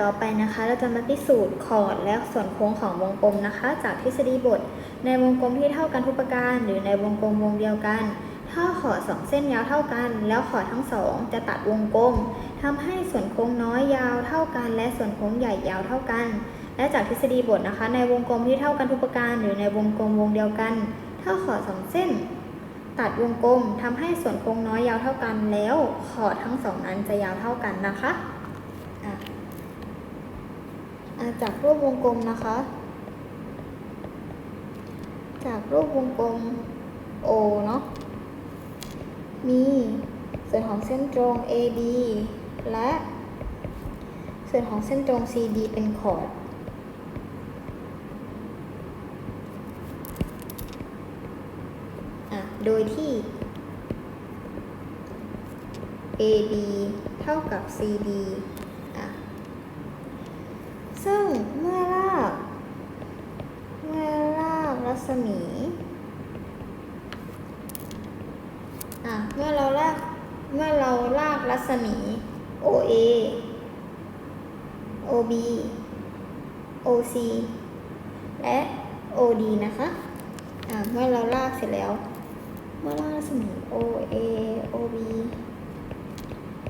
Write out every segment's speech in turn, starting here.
ต่อไปนะคะเราจะมาพิสูจน์ขอดและส่วนโค้งของวงกลมนะคะ จากทฤษฎีบท ในวงกลมที่เท่ากันทุกประการ หรือในวงกลมวงเดียวกัน ถ้าขอดสองเส้นยาวเท่ากัน แล้วขอดทั้งสองจะตัดวงกลมทำให้ส่วนโค้งน้อยยาวเท่ากัน และส่วนโค้งใหญ่ยาวเท่ากัน และจากทฤษฎีบทนะคะ ในวงกลมที่เท่ากันทุกประการ หรือในวงกลมวงเดียวกัน ถ้าขอดสองเส้น ตัดวงกลมทำให้ส่วนโค้งน้อยยาวเท่ากัน แล้วขอดทั้งสองนั้นจะยาวเท่ากันนะคะ จากรูปวงกลมนะคะ จากรูปวงกลม O เนาะ มีส่วนของเส้นตรง AB และ ส่วนของเส้นตรง CD เป็นขอดอะโดยที่ AB เท่ากับ CD ซึ่งเมื่อลากเมื่อลากรัศมีอะเมื่อเราลากเมื่อเราลากรัศมี OA OB OC และ OD นะคะอะเมื่อเราลากเสร็จแล้ว เมื่อลากรัศมี OA OB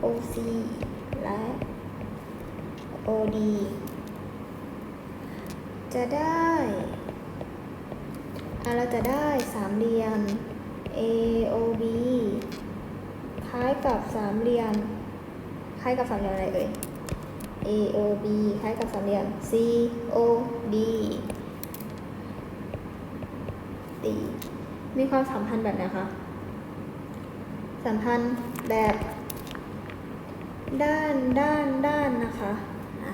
OC และ OD จะได้เราจะได้สามเหลี่ยม AOB คล้ายกับสามเหลี่ยม คล้ายกับสามเหลี่ยมอะไรเอ่ย AOB คล้ายกับสามเหลี่ยม COD ตีมีความสัมพันธ์แบบไหนคะ สัมพันธ์แบบ ด้านด้านด้านนะคะอะ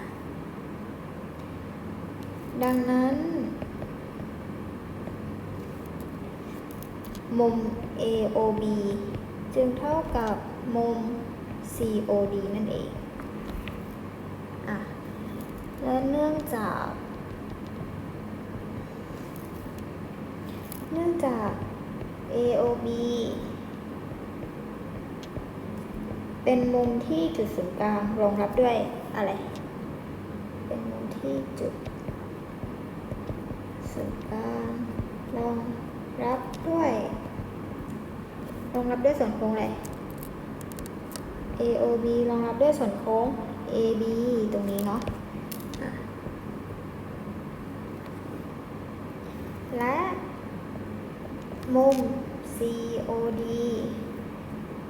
ดังนั้น มุม AOB จึงเท่ากับมุม COD นั่นเองอะและเนื่องจาก เนื่องจาก AOB เป็นมุมที่จุดศูนย์กลางรองรับด้วยอะไร เป็นมุมที่จุด ศูนย์กลางรองรับด้วยรองรับด้วยส่วนโค้งอะไร AOB รองรับด้วยส่วนโค้ง AB ตรงนี้เนาะอะและมุม COD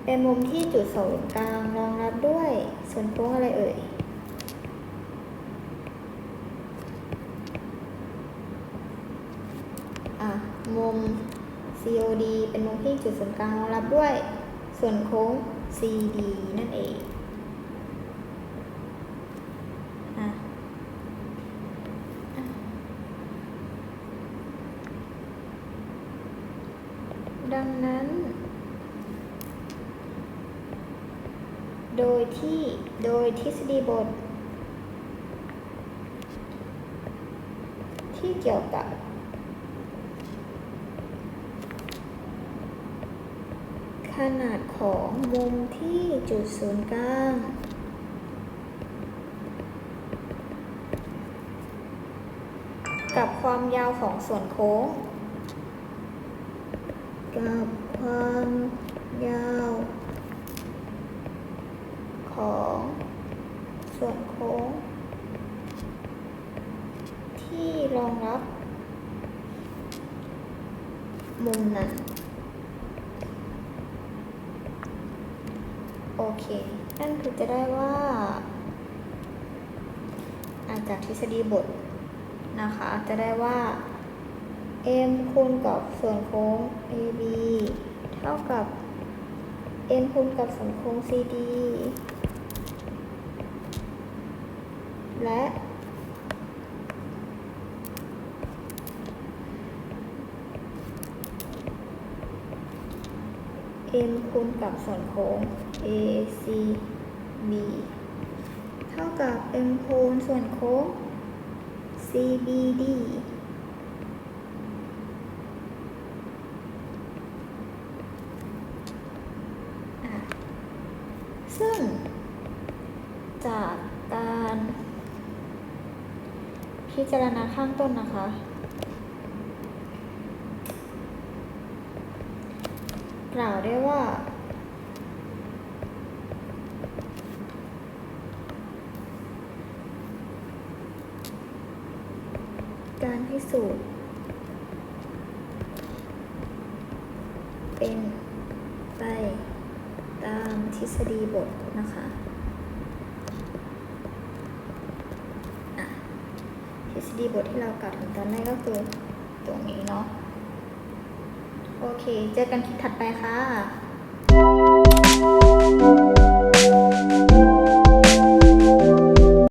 เป็นมุมที่จุดศูนย์กลางรองรับด้วยส่วนโค้งอะไรเอ่ย อะมุม COD เป็นมุมที่จุดศูนย์กลางรองรับด้วย ส่วนโค้ง CD นั่นเองดังนั้น โดยที่ โดยทฤษฎีบท ที่เกี่ยวกับ ข นาดของมุมที่จุดศูนย์กลางกับความยาวของส่วนโค้ง กับความยาวของส่วนโค้ง ที่รองรับมุมนั้น อเค นั่นคือจะได้ว่า อาจากทฤษฎีบทนะคะ จะได้ว่า m คูณกับส่วนโค้ง ab เท่ากับ m คูณกับส่วนโค้ง cd และ m คูณกับส่วนโค้ง ACB เท่ากับ m คูณส่วนโค้ง CBD ซึ่ง จากการพิจารณาข้างต้นนะคะ กล่าวได้ว่า การพิสูจน์เป็นไปตามทฤษฎีบทนะคะทฤษฎีบทที่เรากล่าวถึงตอนแรกก็คือตรงนี้เนาะ โอเค เจอกันคลิปถัดไปค่ะ